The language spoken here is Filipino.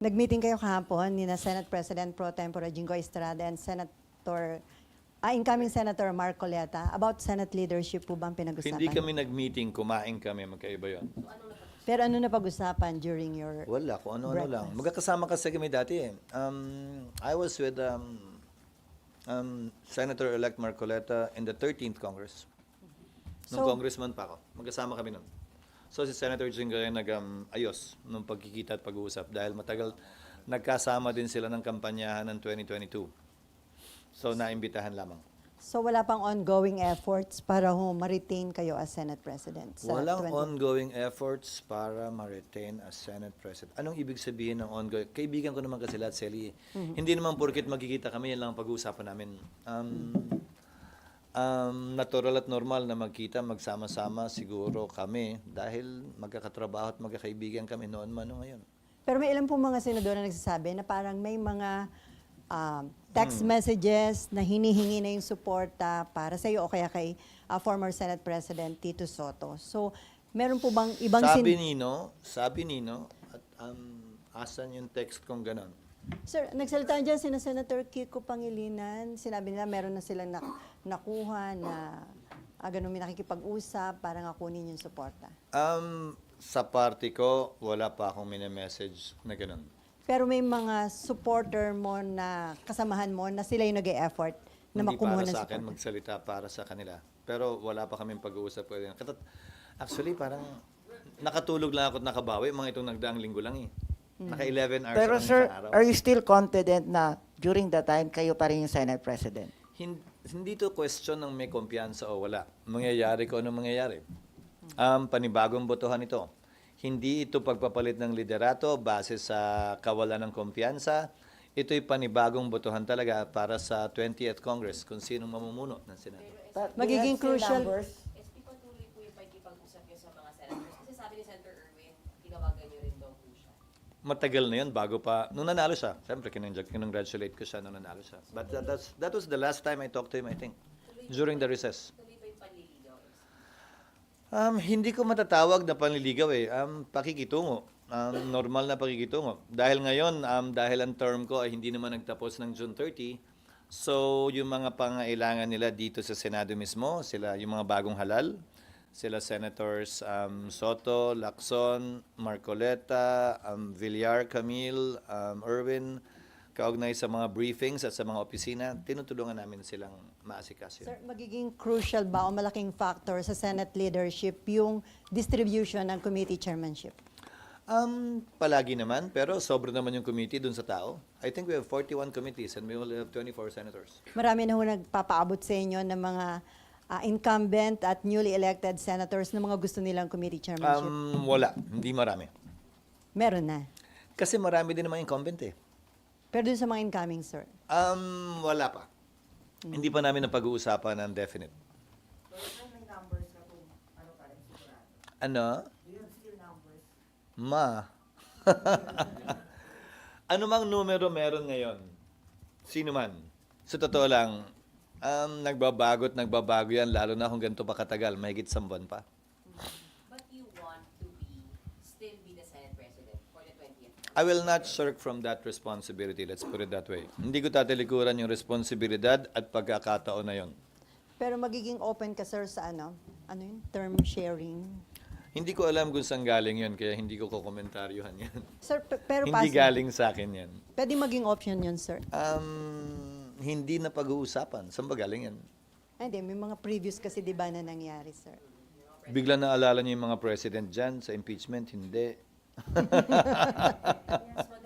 Nag-meeting kayo kahapon ni na Senate President Pro Tempore Jingo Estrada and Senator, ah, incoming Senator Mark Coleta about Senate leadership po bang pinag-usapan? Hindi kami nag-meeting, kumain kami, magkaiba yun. Pero ano na pag-usapan during your... Wala, kung ano-ano lang. Breakfast. Magkakasama kasi kami dati eh. Um, I was with um, um, Senator-elect Marcoleta in the 13th Congress. Nung So- congressman pa ako. Magkasama kami nun. So si Senator Jinggoy nag-ayos nung pagkikita at pag-uusap dahil matagal nagkasama din sila ng kampanyahan ng 2022. So naimbitahan lamang. So wala pang ongoing efforts para ho ma-retain kayo as Senate President? sa Walang 20 ongoing efforts para ma-retain as Senate President. Anong ibig sabihin ng ongoing? Kaibigan ko naman kasi lahat, Sally. eh. Hindi naman porket magkikita kami, yan lang ang pag-uusapan namin. Um, um, natural at normal na magkita, magsama-sama siguro kami dahil magkakatrabaho at magkakaibigan kami noon man o ngayon. Pero may ilan po mga senador na nagsasabi na parang may mga um, text Hmm. messages na hinihingi na yung suporta para sa iyo o kaya kay uh, former Senate President Tito Soto. So, meron po bang ibang Sabi sin- Nino, sabi Nino, at um, asan yung text kong ganon? Sir, nagsalita dyan sina Senator Kiko Pangilinan. Sinabi nila meron na silang nak- nakuha na ah, ganun may nakikipag-usap para nga kunin yung suporta. Um, sa party ko, wala pa akong mini-message na ganon. Pero may mga supporter mo na kasamahan mo na sila yung nag-e-effort na Hindi makumuha para ng sa akin, suporta. magsalita para sa kanila. Pero wala pa kaming pag-uusap. ko. Katat, actually, parang nakatulog lang ako at nakabawi. Mga itong nagdaang linggo lang eh. Naka 11 hours Pero sir, araw. are you still confident na during that time kayo pa rin yung Senate President? Hin- hindi to question ng may kumpiyansa o wala. Mangyayari ko anong mangyayari. Um, panibagong botohan ito. Hindi ito pagpapalit ng liderato base sa kawalan ng kumpiyansa. Ito'y panibagong botohan talaga para sa 20th Congress kung sinong mamumuno ng Senado. But Magiging have still crucial- numbers? SP patuloy po yung pagkipag-usap niyo sa mga senators. Kasi sabi ni Senator Erwin, tinawagan niyo rin daw po siya. Matagal na yun bago pa nung nanalo siya. Siyempre kinong- kinongratulate ko siya nung nanalo siya. But that, that's, that was the last time I talked to him, I think. During the recess. Um, hindi ko matatawag na panliligaw eh. Um, pakikitungo. Um, normal na pakikitungo. Dahil ngayon, um, dahil ang term ko ay hindi naman nagtapos ng June 30, so yung mga pangailangan nila dito sa Senado mismo, sila yung mga bagong halal, sila Senators um, Soto, Lacson, Marcoleta, um, Villar, Camille, um, Erwin, kaugnay sa mga briefings at sa mga opisina, tinutulungan namin silang maasikaso. yun. Sir, magiging crucial ba o malaking factor sa Senate leadership yung distribution ng committee chairmanship? Um, palagi naman, pero sobra naman yung committee dun sa tao. I think we have 41 committees and we only have 24 senators. Marami na ho nagpapaabot sa inyo ng mga ah, incumbent at newly elected senators na mga gusto nilang committee chairmanship. Um, wala, hindi marami. Meron na. Kasi marami din naman incumbent eh. Pero dun sa mga incoming, sir. Um, wala pa. Hindi pa namin napag-uusapan ng definite. Ano? Ma. ano mang numero meron ngayon? Sino man? Sa totoo lang, um, nagbabago at nagbabago yan, lalo na kung ganito pa katagal, mahigit isang buwan pa. But you want to be, still be the Senate President for the 20th. I will not shirk from that responsibility, let's put it that way. Hindi ko tatalikuran yung responsibilidad at pagkakataon na yon. Pero magiging open ka, sir, sa ano? Ano yun? Term sharing. Hindi ko alam kung saan galing yon, kaya hindi ko kukomentaryuhan yan. Sir, pe- pero hindi galing sa akin yan. Pwede maging option yun, sir. Um, hindi na pag-uusapan. Saan ba galing yan? Hindi, may mga previous kasi di ba na nangyari, sir. Bigla naalala niyo yung mga president dyan sa impeachment? Hindi.